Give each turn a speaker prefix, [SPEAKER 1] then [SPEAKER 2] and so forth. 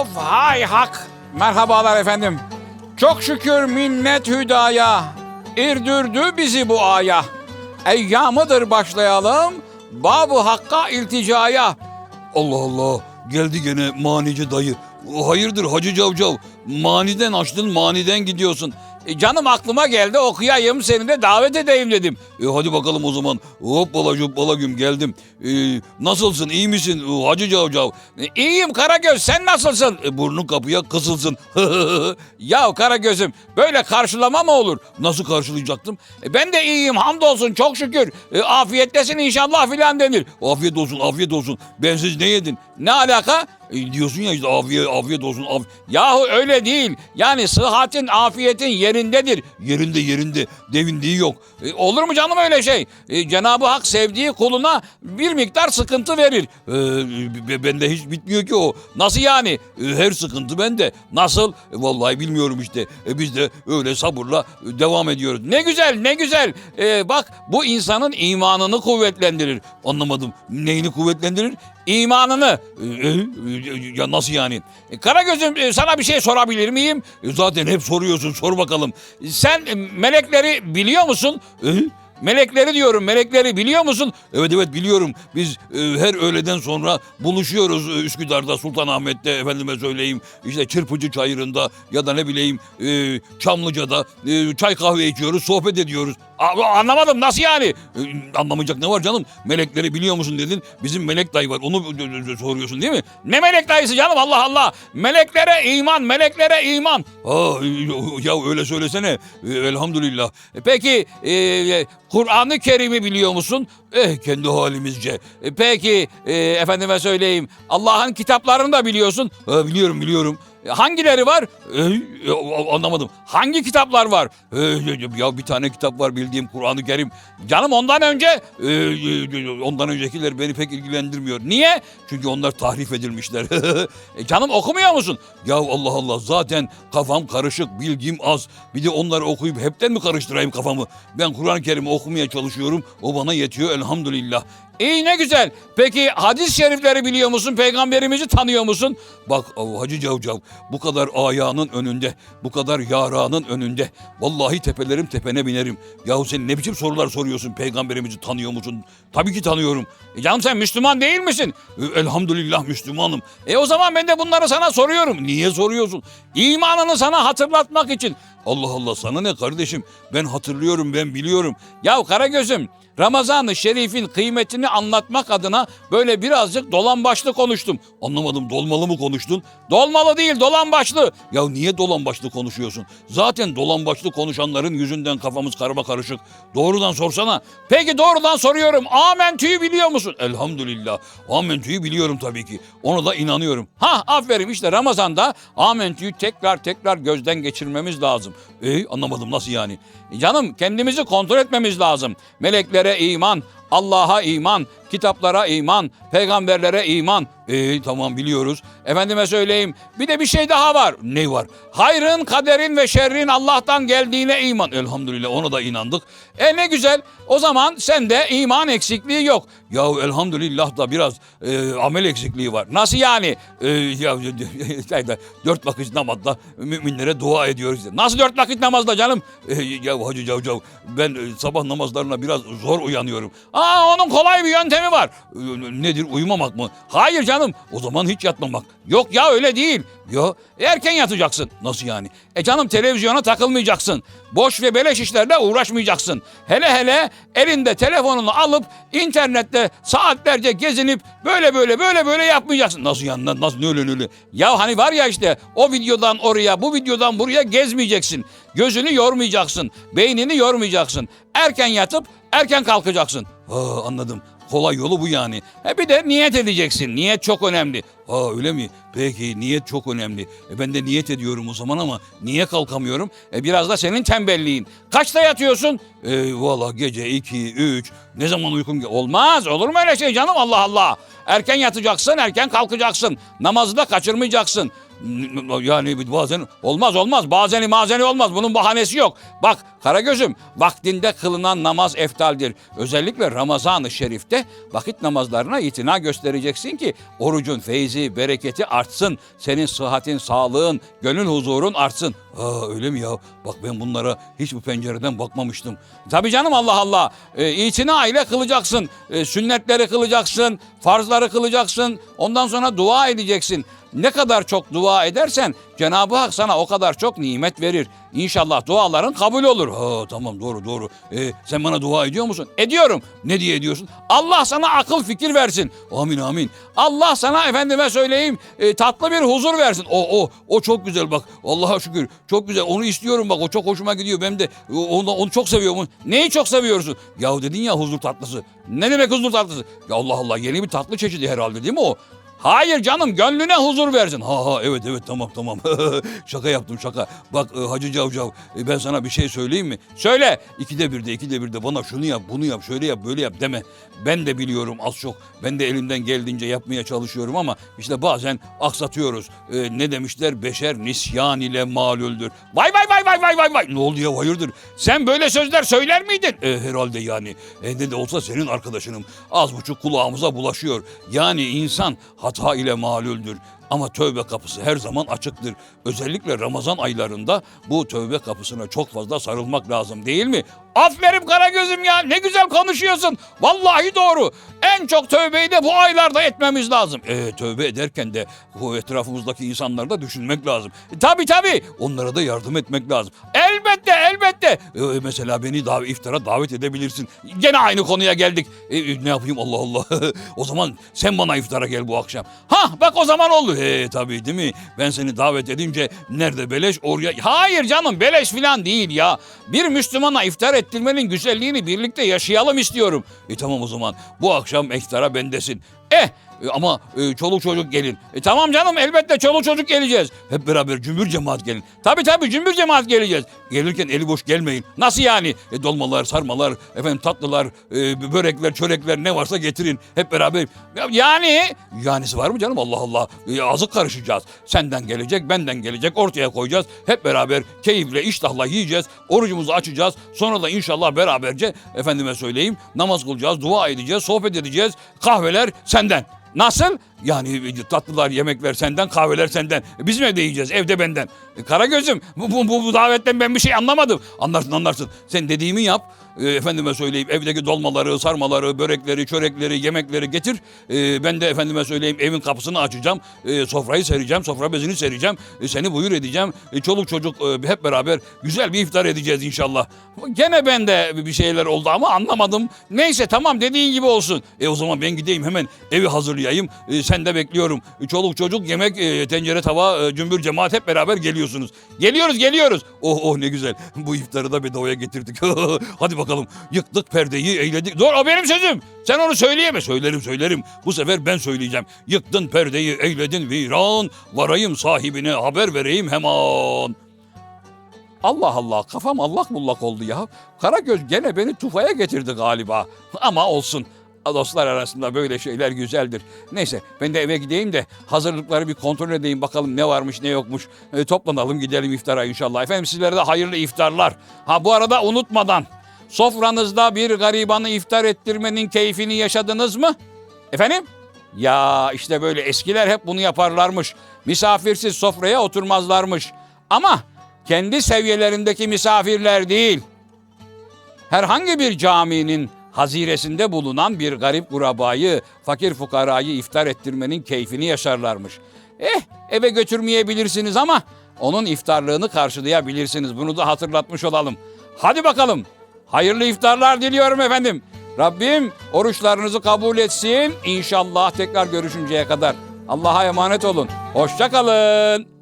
[SPEAKER 1] Of hay hak. Merhabalar efendim. Çok şükür minnet hüdaya. İrdürdü bizi bu aya. Eyyamıdır başlayalım. Babu hakka ilticaya.
[SPEAKER 2] Allah Allah geldi gene manici dayı. Hayırdır Hacı Cavcav? Maniden açtın maniden gidiyorsun.
[SPEAKER 1] E, canım aklıma geldi okuyayım seni de davet edeyim dedim.
[SPEAKER 2] E hadi bakalım o zaman. Hoppala cuppala güm geldim. E, nasılsın iyi misin E, Hacı Cavcav?
[SPEAKER 1] E, İyiyim Karagöz sen nasılsın?
[SPEAKER 2] E, burnun kapıya kısılsın.
[SPEAKER 1] Ya Karagöz'üm böyle karşılama mı olur?
[SPEAKER 2] Nasıl karşılayacaktım?
[SPEAKER 1] E, ben de iyiyim hamdolsun çok şükür. E, afiyettesin inşallah filan denir.
[SPEAKER 2] Afiyet olsun afiyet olsun. Bensiz ne yedin?
[SPEAKER 1] Ne alaka?
[SPEAKER 2] E, diyorsun ya işte afiyet, afiyet olsun. Af
[SPEAKER 1] Yahu öyle değil. Yani sıhhatin, afiyetin yerindedir.
[SPEAKER 2] yerinde yerinde devindiği yok.
[SPEAKER 1] E, olur mu canım öyle şey? E, Cenab-ı Hak sevdiği kuluna bir miktar sıkıntı verir.
[SPEAKER 2] E, be- bende hiç bitmiyor ki o.
[SPEAKER 1] Nasıl yani?
[SPEAKER 2] E, Her sıkıntı bende. Nasıl? E, Vallahi bilmiyorum işte. E, Biz de öyle sabırla e, devam ediyoruz.
[SPEAKER 1] Ne güzel, ne güzel. E, bak bu insanın imanını kuvvetlendirir.
[SPEAKER 2] Anlamadım. Neyini kuvvetlendirir?
[SPEAKER 1] İmanını.
[SPEAKER 2] E, e, Ya nasıl yani?
[SPEAKER 1] E, Karagöz'üm e, sana bir şey sorabilir miyim?
[SPEAKER 2] Zaten hep soruyorsun. Sor bakalım.
[SPEAKER 1] Sen melekleri biliyor musun? Melekleri diyorum, melekleri biliyor musun?
[SPEAKER 2] Evet evet biliyorum. Biz her öğleden sonra buluşuyoruz e, Üsküdar'da, Sultanahmet'te efendime söyleyeyim. işte Çırpıcı Çayırı'nda ya da ne bileyim Çamlıca'da çay kahve içiyoruz, sohbet ediyoruz.
[SPEAKER 1] Anlamadım nasıl yani?
[SPEAKER 2] E, anlamayacak ne var canım? Melekleri biliyor musun dedin. Bizim melek dayı var. Onu e, e, soruyorsun değil mi?
[SPEAKER 1] Ne melek dayısı canım Allah Allah. Meleklere iman, meleklere iman.
[SPEAKER 2] E, ya öyle söylesene. E, elhamdülillah.
[SPEAKER 1] E, Peki e, Kur'an-ı Kerim'i biliyor musun?
[SPEAKER 2] Eh kendi halimizce.
[SPEAKER 1] E, Peki e, efendime söyleyeyim Allah'ın kitaplarını da biliyorsun.
[SPEAKER 2] Ha, biliyorum biliyorum.
[SPEAKER 1] E, Hangileri var?
[SPEAKER 2] E, e, anlamadım.
[SPEAKER 1] Hangi kitaplar var?
[SPEAKER 2] E, ya bir tane kitap var bildiğim Kur'an-ı Kerim.
[SPEAKER 1] Canım ondan önce
[SPEAKER 2] Ee, e, ondan öncekiler beni pek ilgilendirmiyor.
[SPEAKER 1] niye?
[SPEAKER 2] Çünkü onlar tahrif edilmişler.
[SPEAKER 1] E, canım okumuyor musun?
[SPEAKER 2] ya Allah Allah zaten kafam karışık, bilgim az. Bir de onları okuyup hepten mi karıştırayım kafamı? Ben Kur'an-ı Kerim'i okumaya çalışıyorum. O bana yetiyor elhamdülillah.
[SPEAKER 1] İyi ne güzel. Peki hadis-i şerifleri biliyor musun? Peygamberimizi tanıyor musun?
[SPEAKER 2] Bak Hacı Cavcav bu kadar ayağının önünde, bu kadar yaranın önünde. Vallahi tepelerim tepene binerim. Yahu sen ne biçim sorular soruyorsun peygamberimizi tanıyor musun? Tabii ki tanıyorum.
[SPEAKER 1] E, canım sen Müslüman değil misin?
[SPEAKER 2] E, Elhamdülillah Müslümanım.
[SPEAKER 1] E o zaman ben de bunları sana soruyorum.
[SPEAKER 2] Niye soruyorsun?
[SPEAKER 1] İmanını sana hatırlatmak için.
[SPEAKER 2] Allah Allah sana ne kardeşim? Ben hatırlıyorum, ben biliyorum.
[SPEAKER 1] Ya Karagöz'üm Ramazan-ı Şerif'in kıymetini anlatmak adına böyle birazcık dolan başlı konuştum.
[SPEAKER 2] Anlamadım dolmalı mı konuştun?
[SPEAKER 1] Dolmalı değil dolan başlı.
[SPEAKER 2] Ya niye dolan başlı konuşuyorsun? Zaten dolan başlı konuşanların yüzünden kafamız karma karışık. Doğrudan sorsana.
[SPEAKER 1] Peki doğrudan soruyorum. Amentü'yü biliyor musun?
[SPEAKER 2] Elhamdülillah. Amentü'yü biliyorum tabii ki. Ona da inanıyorum.
[SPEAKER 1] Ha aferin işte Ramazan'da Amentü'yü tekrar tekrar gözden geçirmemiz lazım.
[SPEAKER 2] E anlamadım nasıl yani?
[SPEAKER 1] Canım kendimizi kontrol etmemiz lazım. Meleklere iman, Allah'a iman, kitaplara iman, peygamberlere iman.
[SPEAKER 2] E tamam biliyoruz.
[SPEAKER 1] Efendime söyleyeyim bir de bir şey daha var.
[SPEAKER 2] Ne var?
[SPEAKER 1] Hayrın, kaderin ve şerrin Allah'tan geldiğine iman.
[SPEAKER 2] Elhamdülillah ona da inandık.
[SPEAKER 1] E ne güzel. O zaman sende iman eksikliği yok.
[SPEAKER 2] Ya elhamdülillah da biraz e, amel eksikliği var.
[SPEAKER 1] Nasıl yani?
[SPEAKER 2] E, ya dört vakit namazda müminlere dua ediyoruz.
[SPEAKER 1] Nasıl dört vakit namazda canım?
[SPEAKER 2] E, ya Hacı Cavcav ben e, sabah namazlarına biraz zor uyanıyorum.
[SPEAKER 1] Aa onun kolay bir yöntemi var.
[SPEAKER 2] E, nedir uyumamak mı?
[SPEAKER 1] Hayır canım.
[SPEAKER 2] O zaman hiç yatmamak.
[SPEAKER 1] Yok ya öyle değil.
[SPEAKER 2] Ya
[SPEAKER 1] Erken yatacaksın.
[SPEAKER 2] nasıl yani?
[SPEAKER 1] E canım televizyona takılmayacaksın. Boş ve beleş işlerle uğraşmayacaksın. Hele hele elinde telefonunu alıp internette saatlerce gezinip böyle böyle böyle böyle yapmayacaksın.
[SPEAKER 2] Nasıl yani? Na- Nasıl ne öyle?
[SPEAKER 1] Ya hani var ya işte o videodan oraya bu videodan buraya gezmeyeceksin. Gözünü yormayacaksın. Beynini yormayacaksın. Erken yatıp erken kalkacaksın.
[SPEAKER 2] Ha anladım. Kolay yolu bu yani.
[SPEAKER 1] E bir de niyet edeceksin. Niyet çok önemli.
[SPEAKER 2] Ha öyle mi? Peki niyet çok önemli. E ben de niyet ediyorum o zaman ama niye kalkamıyorum?
[SPEAKER 1] E biraz da senin tembelliğin. Kaçta yatıyorsun?
[SPEAKER 2] E valla gece 2, 3 ne zaman uykum?
[SPEAKER 1] Olmaz. Olur mu öyle şey canım Allah Allah. Erken yatacaksın, erken kalkacaksın. Namazı da kaçırmayacaksın.
[SPEAKER 2] Yani bazen
[SPEAKER 1] Olmaz olmaz. Bazeni mazeni olmaz. Bunun bahanesi yok. Bak Karagöz'üm vaktinde kılınan namaz eftaldir. Özellikle Ramazan-ı Şerif'te vakit namazlarına itina göstereceksin ki orucun feyzi, bereketi artsın. Senin sıhhatin, sağlığın, gönül huzurun artsın.
[SPEAKER 2] Aa, öyle mi ya? Bak ben bunlara hiç bu pencereden bakmamıştım.
[SPEAKER 1] Tabii canım Allah Allah. E, itina ile kılacaksın. E, sünnetleri kılacaksın. Farzları kılacaksın. Ondan sonra dua edeceksin. Ne kadar çok dua edersen Cenab-ı Hak sana o kadar çok nimet verir. İnşallah duaların kabul olur.
[SPEAKER 2] Ha tamam doğru doğru. Ee, sen bana dua ediyor musun?
[SPEAKER 1] Ediyorum.
[SPEAKER 2] Ne diye ediyorsun?
[SPEAKER 1] Allah sana akıl fikir versin.
[SPEAKER 2] Amin amin.
[SPEAKER 1] Allah sana efendime söyleyeyim e, tatlı bir huzur versin.
[SPEAKER 2] O o o çok güzel bak. Allah'a şükür. Çok güzel. Onu istiyorum bak. O çok hoşuma gidiyor. Ben de onu, onu çok seviyorum.
[SPEAKER 1] Neyi çok seviyorsun?
[SPEAKER 2] Ya dedin ya huzur tatlısı.
[SPEAKER 1] Ne demek huzur tatlısı?
[SPEAKER 2] Ya Allah Allah yeni bir tatlı çeşidi herhalde değil mi o?
[SPEAKER 1] Hayır canım gönlüne huzur versin.
[SPEAKER 2] Ha ha evet evet tamam tamam. şaka yaptım şaka. Bak e, Hacı Cavcav e, ben sana bir şey söyleyeyim mi?
[SPEAKER 1] Söyle.
[SPEAKER 2] İkide birde ikide birde bana şunu yap bunu yap şöyle yap böyle yap deme. Ben de biliyorum az çok. Ben de elimden geldiğince yapmaya çalışıyorum ama işte bazen aksatıyoruz. E, ne demişler beşer nisyan ile malüldür.
[SPEAKER 1] Vay vay vay vay vay vay vay.
[SPEAKER 2] Ne oldu ya hayırdır?
[SPEAKER 1] Sen böyle sözler söyler miydin?
[SPEAKER 2] E, herhalde yani. E, ne de olsa senin arkadaşınım. Az buçuk kulağımıza bulaşıyor. Yani insan hata ile malüldür. Ama tövbe kapısı her zaman açıktır. Özellikle Ramazan aylarında bu tövbe kapısına çok fazla sarılmak lazım değil mi?
[SPEAKER 1] Aferin Karagöz'üm ya ne güzel konuşuyorsun. Vallahi doğru. En çok tövbeyi de bu aylarda etmemiz lazım.
[SPEAKER 2] E, tövbe ederken de bu etrafımızdaki insanları da düşünmek lazım.
[SPEAKER 1] E, tabii tabii.
[SPEAKER 2] Onlara da yardım etmek lazım.
[SPEAKER 1] Elbette elbette.
[SPEAKER 2] E, mesela beni dav iftara davet edebilirsin.
[SPEAKER 1] Gene aynı konuya geldik.
[SPEAKER 2] E, e, ne yapayım Allah Allah. o zaman sen bana iftara gel bu akşam.
[SPEAKER 1] Hah bak o zaman oldu.
[SPEAKER 2] E tabii değil mi? Ben seni davet edince nerede beleş oraya...
[SPEAKER 1] Hayır canım beleş filan değil ya. Bir Müslümana iftar ettirmenin güzelliğini birlikte yaşayalım istiyorum.
[SPEAKER 2] E tamam o zaman bu akşam iftara bendesin. Eh e, ama e, çoluk çocuk gelin.
[SPEAKER 1] E tamam canım elbette çoluk çocuk geleceğiz.
[SPEAKER 2] Hep beraber cümbür cemaat gelin.
[SPEAKER 1] Tabii tabii cümbür cemaat geleceğiz.
[SPEAKER 2] Gelirken eli boş gelmeyin.
[SPEAKER 1] Nasıl yani?
[SPEAKER 2] E, dolmalar, sarmalar, efendim tatlılar, e, börekler, çörekler ne varsa getirin. Hep beraber.
[SPEAKER 1] Ya- Yani
[SPEAKER 2] Yanisi var mı canım Allah Allah. E, azık karışacağız. Senden gelecek, benden gelecek. Ortaya koyacağız. Hep beraber keyifle, iştahla yiyeceğiz. Orucumuzu açacağız. Sonra da inşallah beraberce efendime söyleyeyim namaz kılacağız, dua edeceğiz, sohbet edeceğiz. Kahveler senden.
[SPEAKER 1] Nasıl?
[SPEAKER 2] Yani e, tatlılar, yemekler senden, kahveler senden. E, Bizim evde yiyeceğiz, evde benden.
[SPEAKER 1] E, Karagöz'üm bu, bu, bu, bu davetten ben bir şey anlamadım.
[SPEAKER 2] Anlarsın anlarsın. Sen dediğimi yap. E, efendime söyleyeyim evdeki dolmaları, sarmaları, börekleri, çörekleri, yemekleri getir. E, ben de efendime söyleyeyim evin kapısını açacağım. E, sofrayı sereceğim, sofra bezini sereceğim. E, seni buyur edeceğim. E, çoluk çocuk e, hep beraber güzel bir iftar edeceğiz inşallah.
[SPEAKER 1] Gene bende bir şeyler oldu ama anlamadım. Neyse tamam dediğin gibi olsun.
[SPEAKER 2] E o zaman ben gideyim hemen evi hazırlayayım. E, sen de bekliyorum. Çoluk çocuk yemek, e, tencere, tava, e, cümbür cemaat hep beraber geliyorsunuz.
[SPEAKER 1] Geliyoruz geliyoruz.
[SPEAKER 2] Oh oh ne güzel. Bu iftarı da bedavaya getirdik. Hadi bakalım. Yıktık perdeyi, eğledik.
[SPEAKER 1] Dur o benim sözüm. Sen onu söyleyemez.
[SPEAKER 2] Söylerim söylerim. Bu sefer ben söyleyeceğim. Yıktın perdeyi, eyledin viran. Varayım sahibine haber vereyim hemen.
[SPEAKER 1] Allah Allah kafam allak bullak oldu ya. Karagöz gene beni tufaya getirdi galiba. Ama olsun. Dostlar arasında böyle şeyler güzeldir. Neyse ben de eve gideyim de hazırlıkları bir kontrol edeyim bakalım ne varmış ne yokmuş. E, toplanalım gidelim iftara inşallah. Efendim sizlere de hayırlı iftarlar. Ha bu arada unutmadan sofranızda bir garibanı iftar ettirmenin keyfini yaşadınız mı? Efendim? Ya işte böyle eskiler hep bunu yaparlarmış. Misafirsiz sofraya oturmazlarmış. Ama kendi seviyelerindeki misafirler değil. Herhangi bir caminin haziresinde bulunan bir garip gurabayı, fakir fukarayı iftar ettirmenin keyfini yaşarlarmış. Eh eve götürmeyebilirsiniz ama onun iftarlığını karşılayabilirsiniz. Bunu da hatırlatmış olalım. Hadi bakalım. Hayırlı iftarlar diliyorum efendim. Rabbim oruçlarınızı kabul etsin. İnşallah tekrar görüşünceye kadar. Allah'a emanet olun. Hoşça kalın.